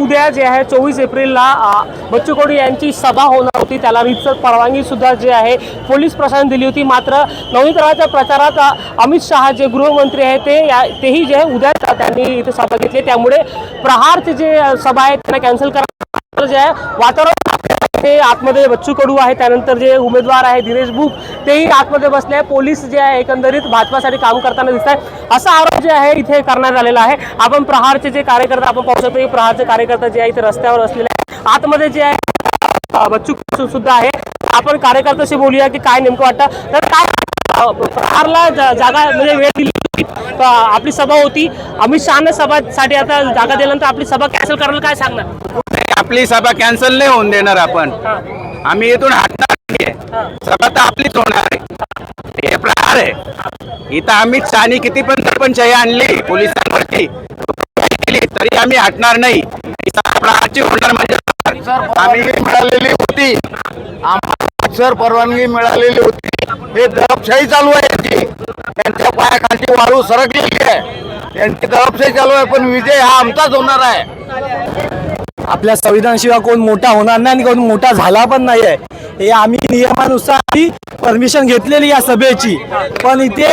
उद्या जे आहे चोवीस एप्रिलला बच्चू कडू यांची सभा होणार होती. त्याला रितसर परवानगी सुद्धा जे आहे पोलीस प्रशासन दिली होती. मात्र नवनीकरणाच्या प्रचारात अमित शहा जे गृहमंत्री आहे ते या- तेही जे आहे उद्या त्यांनी इथे सभा घेतली. त्यामुळे प्रहारचे जे सभा आहे त्यांना कॅन्सल करा. जे आहे वातावरण ते आतमध्ये बच्चू कडू आहे त्यानंतर जे उमेदवार आहे दिनेश बुक तेही आतमध्ये बसले आहे. पोलीस जे आहे एकंदरीत भाजपासाठी काम करताना दिसत आहे असा आरोप जे आहे इथे करण्यात आलेला आहे. आपण प्रहारचे जे कार्यकर्ते आपण पाहू शकतो की प्रहारचे कार्यकर्ते जे आहे इथे रस्त्यावर असलेले आहे आतमध्ये जे आहे बच्चू कडू सुद्धा आहे. आपण कार्यकर्त्याशी बोलूया की काय नेमकं वाटतं. तर काय प्रहारला जागा म्हणजे वेळ दिली होती. आपली सभा होती. अमित शहाने सभासाठी आता जागा दिल्यानंतर आपली सभा कॅन्सल करायला काय सांगणार? आपली सभा कॅन्सल नाही होऊन देणार आपण. आम्ही इथून हटणार नाहीये. सभा तर आपलीच होणार आहे. हे प्रहार आहे. इथं अमित शहानी किती पण सरपंच हे आणली पोलिसांवरती केली तरी आम्ही हटणार नाही. प्रहारची होणार म्हणजे आम्ही मिळालेली होती. आम्हाला परवानगी मिळालेली होती. हे दडपशाही चालू आहे यांची. त्यांच्या पायाखालची वाळू सरकलेली आहे. त्यांची दडपशाही चालू आहे पण विजय हा आमचाच होणार आहे. आपल्या संविधानाशिवाय कोण मोठा होणार नाही आणि कोण मोठा झाला पण नाही आहे हे आम्ही नियमानुसार परमिशन घेतलेली या सभेची. पण इथे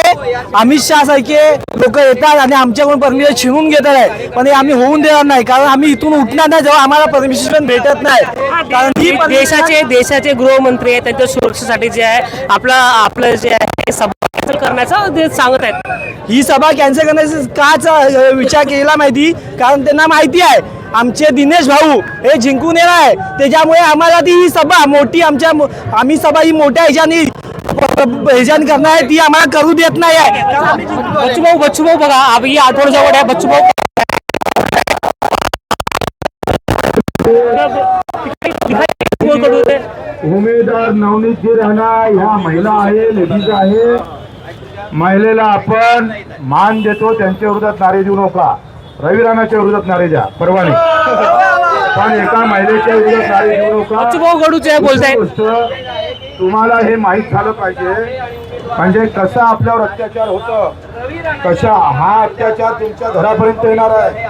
अमित शहा सारखे लोक येतात आणि आमच्याकडून परमिशन छिनून घेतात. आहे पण हे आम्ही होऊन देणार नाही. कारण आम्ही इथून उठणार नाही जेव्हा आम्हाला परमिशन भेटत नाही. कारण ही देशाचे देशाचे गृहमंत्री आहेत त्यांच्या सुरक्षेसाठी जे आहे आपलं आपलं जे आहे सभा करण्याचं ते सांगत आहेत. ही सभा कॅन्सल करण्याचा काच अ, विचार केला माहिती? कारण त्यांना माहिती आहे. आमचे दिनेश भाऊ हे जिंकून येणार आहे त्याच्यामुळे आम्हाला ती ही सभा मोठी आमच्या आम्ही सभा ही मोठ्या ह्याच्यानी ह्याच्यान करणार आहे ती आम्हाला करू देत नाही आहे कारण आम्ही जिंकलो आहे. बच्चू भाऊ बच्चू भाऊ बघा अभी आठवड जवळ आहे बच्चू भाऊ दिखाई- कडू होते. उमेदवार नवनीतजी राणा ह्या महिला आहे लेडीज आहे महिलेला आपण मान देतो त्यांच्या विरोधात नारे देऊ नका रवी राणाच्या विरोधात नारे द्या परवाने. पण एका महिलेच्या विरोधात नारे नका गोष्ट तुम्हाला हे माहीत झालं पाहिजे. म्हणजे कसा आपल्यावर अत्याचार होतं कशा हा अत्याचार तुमच्या घरापर्यंत येणार आहे?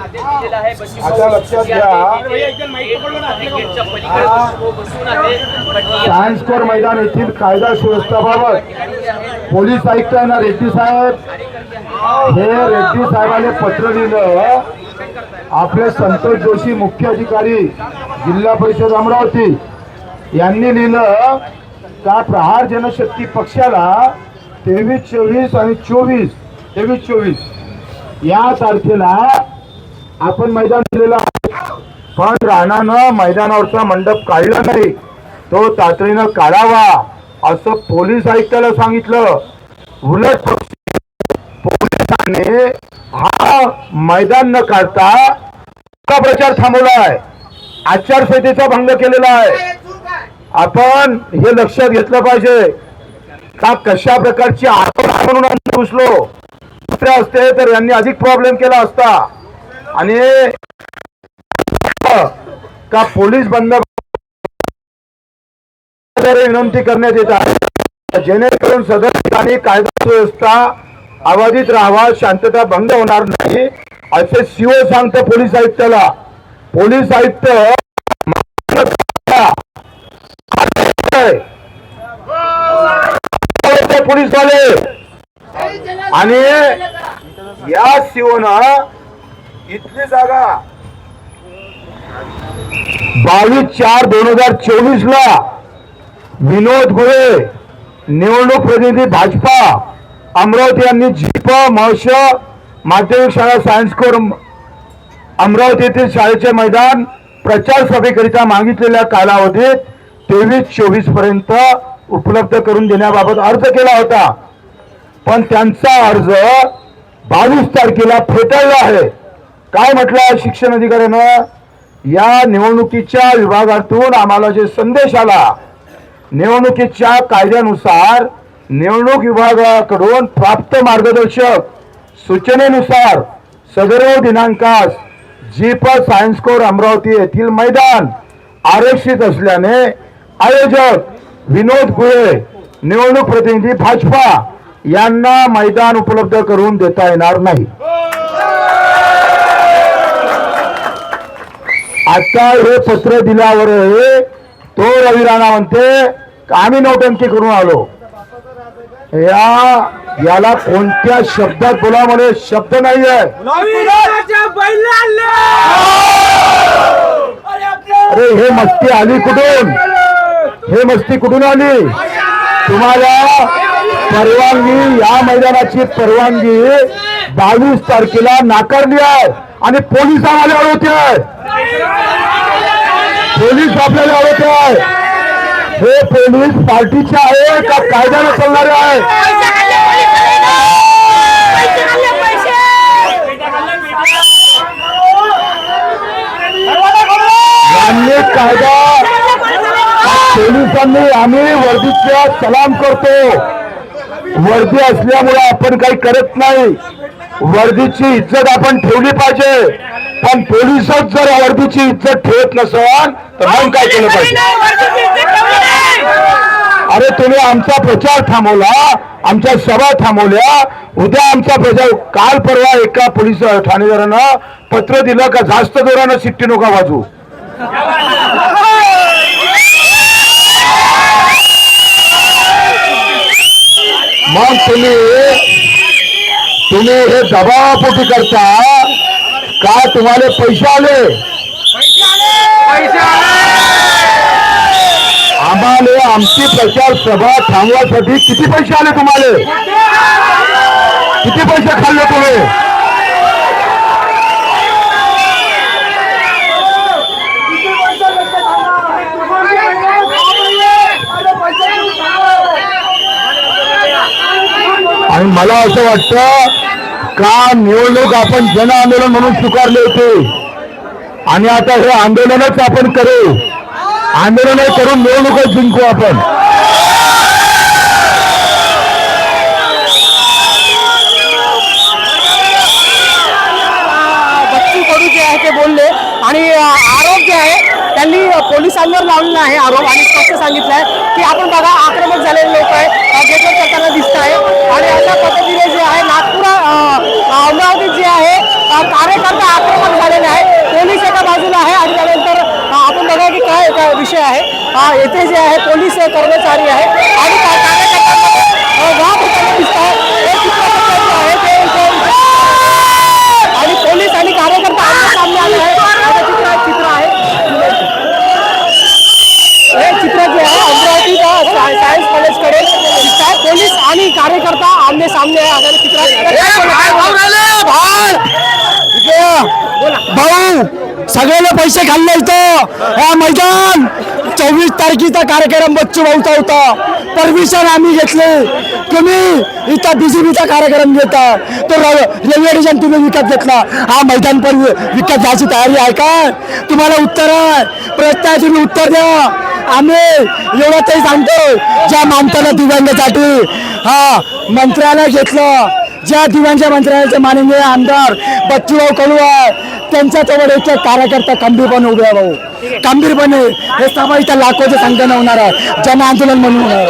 आता लक्षात घ्या सायन्स कोर मैदान येथील कायदा सुव्यवस्थेबाबत पोलीस आयुक्त ना रेड्डी साहेब हे रेड्डी साहेबांनी पत्र लिहिलं. आपले संतोष जोशी मुख्य अधिकारी जिल्हा परिषद अमरावती. यांनी लिहिलं का प्रहार जनशक्ती पक्षाला तेवीस चोवीस आणि चोवीस तेवीस चोवीस. या तारखेला आपण मैदान दिलेलं आहे. पण राणानं मैदानावरचा मंडप काढला नाही. तो तातडीनं काढावा असं पोलीस आयुक्ताला सांगितलं. उलट पोलिसांनी हा मैदान न काढता का प्रचार थांबवला आहे. आचारसंहितेचा भंग केलेला आहे. आपण हे लक्षात घेतलं पाहिजे का कशा प्रकारची आपण म्हणून घुसलो दुसरे असते तर यांनी अधिक प्रॉब्लेम केला असता. आणि का पोलीस बंद विनंती करण्यात येत आहे. जेणेकरून सदर ठिकाणी कायदा सुव्यवस्था अबाधित राहावा शांतता भंग होणार नाही असे सीओ सांगतं पोलीस आयुक्ताला. पोलीस आयुक्त पोलीस पोलीसवाले. आणि या सीओनं इथली जागा बावीस चार दोन हजार चोवीस ला विनोद गुळे निवडणूक प्रतिनिधी भाजपा अमरावती यांनी झिप महर्ष माध्यमिक शाळा सायन्स कोर अमरावती येथील शाळेचे मैदान प्रचार सभेकरिता मागितलेल्या कालावधीत तेवीस चोवीसपर्यंत उपलब्ध करून देण्याबाबत अर्ज केला होता. पण त्यांचा अर्ज बावीस तारखेला फेटाळला आहे. काय म्हटलं शिक्षण अधिकाऱ्यानं? या निवडणुकीच्या विभागातून आम्हाला जे संदेश आला निवडणुकीच्या कायद्यानुसार निवडणूक विभागाकडून प्राप्त मार्गदर्शक सूचनेनुसार सदर दिनांकास जीप सायन्स कोर अमरावती येथील मैदान आरक्षित असल्याने आयोजक विनोद गुळे निवडणूक प्रतिनिधी भाजपा यांना मैदान उपलब्ध करून देता येणार नाही. आता हे पत्र दिल्यावर हे तो रवी राणा म्हणते आम्ही नौटंकी करून आलो. या याला कोणत्या शब्दात बोला म्हणे? शब्द नाहीये. अरे हे मस्ती आली कुठून? हे मस्ती कुठून आली? तुम्हाला परवानगी या मैदानाची परवानगी बावीस तारखेला नाकारली आहे आणि पोलीस आम्हाला अडवते आहे. पोलीस आपल्याला अडवते आहे. हे पोलीस पार्टीचे आहे का कायद्याने चालणारे आहे कायदा पोलिसांनी आम्ही वर्दीच्या सलाम करतो. वर्दी असल्यामुळे आपण काही करत नाही. वर्दीची इज्जत आपण ठेवली पाहिजे. पण पोलिसच जर वर्दीची इज्जत ठेवत नसाल तर मग काय केलं पाहिजे? अरे तुम्ही आमचा प्रचार थांबवला आमच्या सभा थांबवल्या उद्या आमचा प्रचार काल परवा एका पोलीस ठाणेदारानं पत्र दिलं का जास्त जोरानं सिट्टी नका वाजू मग तुम्ही तुम्ही हे दबावापोटी करता. का तुम्हाला पैसे आले? आम्हाला आमची प्रचार सभा थांबवासाठी किती पैसे आले तुम्हाला? किती पैसे खाल्ले तुम्ही? आणि मला असं वाटतं का निवडणूक आपण जन आंदोलन म्हणून स्वीकारले होते? आणि आता हे आंदोलनच आपण करू. आंदोलन करून निवडणूकच जिंकू आपण. बच्चू कडू जे आहे ते बोलले. आणि आरोप जे आहे त्यांनी पोलिसांवर लावलेला आहे आरोप आणि स्पष्ट सांगितलं आहे की आपण बघा आक्रमक झालेले लोक आहे गेटवर करताना दिसत आहे आणि अशा पद्धतीने जे आहे नागपूर अ, अमरावतीत जे आहे अ, कार्यकर्ता आक्रमक झालेले आहे पोलीस एका बाजूला आहे आणि त्यानंतर अ, आपण बघा की काय काय विषय आहे अ, येथे जे आहे पोलीस कर्मचारी आहे आणि आणि पोलीस आणि कार्यकर्ता सामने आले आहे चित्र आहे. हे चित्र जे आहे अमरावती साय- सायन्स कॉलेजकडे पोलीस आणि कार्यकर्ता आमने सामने आहे. आता चित्र भाऊ सगळ्याला पैसे खाल्ले इथं. हा मैदान. चोवीस तारखेचा कार्यक्रम बच्चू भाऊचा होता. परमिशन आम्ही घेतले. तुम्ही इथं बीजेपीचा कार्यक्रम घेता. तो रेल्वे स्टेशन तुम्ही विकत घेतला. हा मैदान पण विकत घ्यायची तयारी आहे का? तुम्हाला उत्तर आहे. प्रश्न आहे तुम्ही उत्तर द्या. आम्ही एवढं तरी सांगतो ज्या माणसाला दिव्यांगासाठी हा मंत्रालय घेतलं ज्या दिव्यांच्या मंत्रालयाचे माननीय आमदार बच्चूभाऊ कडू त्यांच्या त्यांच्याजवळ एक कार्यकर्ता खंबीरपणे उभे आहे भाऊ. खंबीरपणे. हे सभा इथं लाखोच्या संख्येनं होणार आहे. जन आंदोलन म्हणून होणार आहे.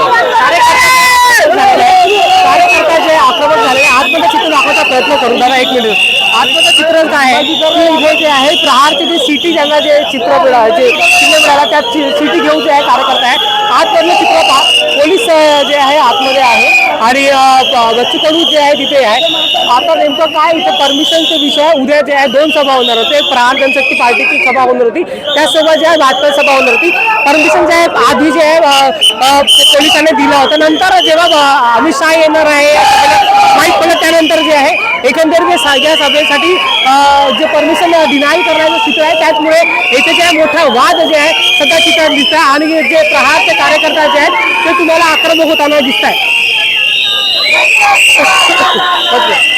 कार्यकर्ता जे आक्रमक झाले आतमध्ये दाखवायचा प्रयत्न करू. दादा एक मिनिट. आतमध्ये चित्र काय आहे? की इथे जे आहे प्रहारचे जे सिटी ज्यांना जे चित्र जे चिन्ह मिळाला त्या सिटी घेऊन जे आहे कार्यकर्ता आहे आतमधलं चित्र पहा. पोलीस जे आहे आतमध्ये आहे. आणि अं, ब- बच्चू कडू जे आहे तिथे आहे. आता नेमकं काय इथे परमिशनचा विषय उद्या जे आहे दोन सभा होणार होते. प्रहार जनशक्ती पार्टीची सभा होणार होती. त्या सभा जे आहे भाजपा सभा होणार होती. परमिशन जे आहे आधी जे आहे पोलिसांनी दिलं होतं. नंतर जेव्हा अमित शहा येणार आहे माहीत पडलं. त्यानंतर जे आहे एकंदरीत हे साध्या या सभेसाठी जे परमिशन डिनाय करण्याचं चित्र आहे त्याचमुळे येथे जे मोठा वाद जे आहे सध्या चित्रात दिसत आहे आणि जे प्रहारचे कार्यकर्ता जे आहेत ते तुम्हाला आक्रमक होताना दिसत आहे